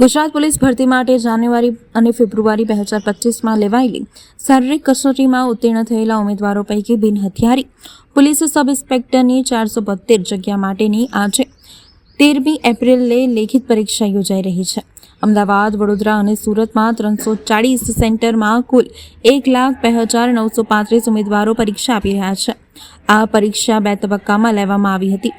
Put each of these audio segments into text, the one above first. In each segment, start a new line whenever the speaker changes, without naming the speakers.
Gujarat police ભરતી માટે જાન્યુઆરી અને ફેબ્રુઆરી બે હજાર પચીસમાં લેવાયેલી શારીરિક કસોટીમાં ઉત્તીર્ણ થયેલા ઉમેદવારો પૈકી બિન હથિયારી પોલીસ સબ ઇન્સ્પેક્ટરની ચારસો બોતેર જગ્યા માટેની આજે તેરમી એપ્રિલે લેખિત પરીક્ષા યોજાઈ રહી છે. અમદાવાદ, વડોદરા અને સુરતમાં ત્રણસો ચાળીસ સેન્ટરમાં કુલ એક લાખ બે હજાર નવસો પાંત્રીસ ઉમેદવારો પરીક્ષા આપી રહ્યા છે. આ પરીક્ષા બે તબક્કામાં લેવામાં આવી હતી.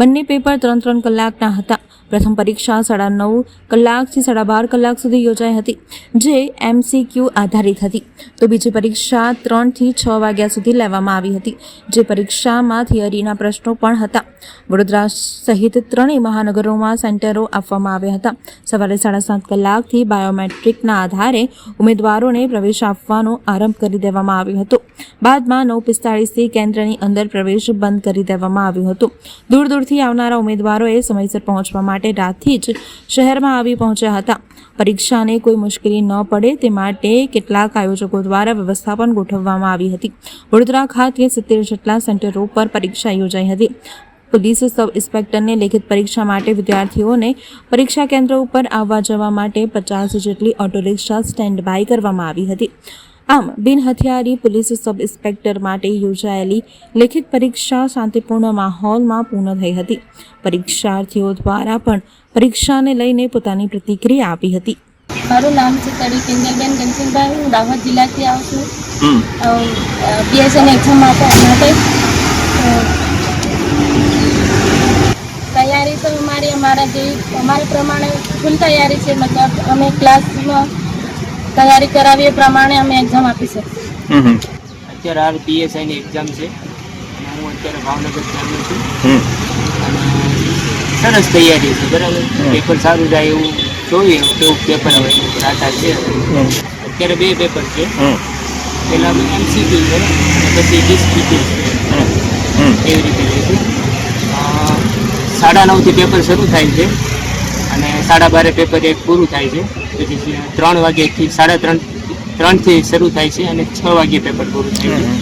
બંને પેપર ત્રણ ત્રણ કલાકના હતા. પ્રથમ પરીક્ષા સાડા નવ કલાકથી સાડા બાર કલાક સુધી યોજાઈ હતી, જે એમસીક્યુ આધારિત હતી. તો બીજી પરીક્ષા ત્રણથી છ વાગ્યા સુધી લેવામાં આવી હતી, જે પરીક્ષામાં થિયરીના પ્રશ્નો પણ હતા. વડોદરા સહિત ત્રણેય મહાનગરોમાં સેન્ટરો આપવામાં આવ્યા હતા. સવારે સાડા સાત કલાકથી બાયોમેટ્રિકના આધારે ઉમેદવારોને પ્રવેશ આપવાનો આરંભ કરી દેવામાં આવ્યો હતો. બાદમાં નવ પિસ્તાળીસથી કેન્દ્રની અંદર પ્રવેશ બંધ કરી દેવામાં આવ્યો હતો. દૂર દૂરથી આવનારા ઉમેદવારોએ સમયસર પહોંચવા માટે રાતથી જ શહેરમાં આવી પહોંચ્યા હતા. પરીક્ષાને કોઈ મુશ્કેલી ન પડે તે માટે કેટલાક આયોજકો દ્વારા વ્યવસ્થા પણ ગોઠવવામાં આવી હતી. વડોદરા ખાતે સિત્તેર જેટલા સેન્ટરો પર પરીક્ષા યોજાઈ હતી. પોલીસ સબ ઇન્સ્પેક્ટરને લેખિત પરીક્ષા માટે વિદ્યાર્થીઓને પરીક્ષા કેન્દ્ર ઉપર આવવા જવા માટે પચાસ જેટલી ઓટો રિક્ષા સ્ટેન્ડ બાય કરવામાં આવી હતી. આમ બિનહથિયારી પોલીસ સબ ઇન્સ્પેક્ટર માટે યોજાયેલી લેખિત પરીક્ષા શાંતિપૂર્ણ માહોલમાં પૂર્ણ થઈ હતી. પરીક્ષાર્થીઓ દ્વારા પણ પરીક્ષાને લઈને પોતાની પ્રતિક્રિયા આપી હતી.
મારું નામ છે તરી કિંજલબેન ઘનશ્યામભાઈ હું દાહોદ જિલ્લાથી આવું છું.
હમ.
બીએસએન એક્ઝામ માટે માટે. તૈયારી તો અમારી અમારા જે અમારા પ્રમાણે ફૂલ તૈયારી છે. મતલબ અમે ક્લાસમાં તૈયારી કરાવીએ એ પ્રમાણે અમે એક્ઝામ આપી શકીએ
હમ
અત્યારે હાલ પીએસઆઈની એક્ઝામ છે. હું અત્યારે ભાવનગર ચાલુ છું. સરસ તૈયારી છે બરાબર? પેપર સારું જાય એવું જોઈએ કેવું પેપર હવે એની છે. અત્યારે બે પેપર છે.
પહેલાં
પહેલાં એમસીક્યુ છે પછી ડિસ્ક્યુ છે.
હમ.
એવી રીતે લઈશું સાડા નવથી પેપર શરૂ થાય છે. અને સાડા બારે પેપર એક પૂરું થાય છે. ત્રણ વાગ્યાથી સાડા ત્રણ ત્રણથી શરૂ થાય છે અને છ વાગ્યે પેપર પૂરું થાય છે.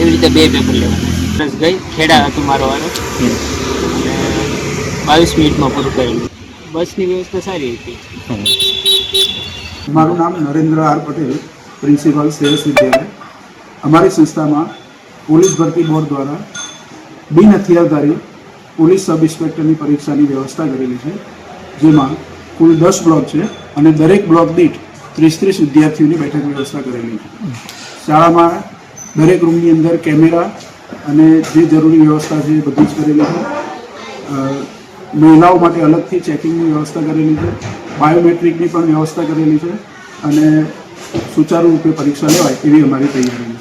એવી રીતે બે પેપર લેવાના. પ્લસ ગઈ ખેડા હતું મારો વારો. અને બાવીસ મિનિટમાં પૂરું કરેલું બસની વ્યવસ્થા સારી હતી.
મારું નામ Narendra R Patel principal cells વિદ્યાલય. અમારી સંસ્થામાં પોલીસ ભરતી બોર્ડ દ્વારા બિન હથિયારધારી પોલીસ સબ ઇન્સ્પેક્ટરની પરીક્ષાની વ્યવસ્થા કરેલી છે જેમાં કુલ દસ બ્લોક છે અને દરેક બ્લોક દીઠ ત્રીસ ત્રીસ વિદ્યાર્થીઓની બેઠક વ્યવસ્થા કરેલી છે. શાળામાં દરેક રૂમની અંદર કેમેરા અને જે જરૂરી વ્યવસ્થા છે બધું જ કરેલી છે. મહિલાઓ માટે અલગથી ચેકિંગની વ્યવસ્થા કરેલી છે. બાયોમેટ્રિકની પણ વ્યવસ્થા કરેલી છે અને સુચારુ રૂપે પરીક્ષા લેવાય એવી અમારી તૈયારી છે.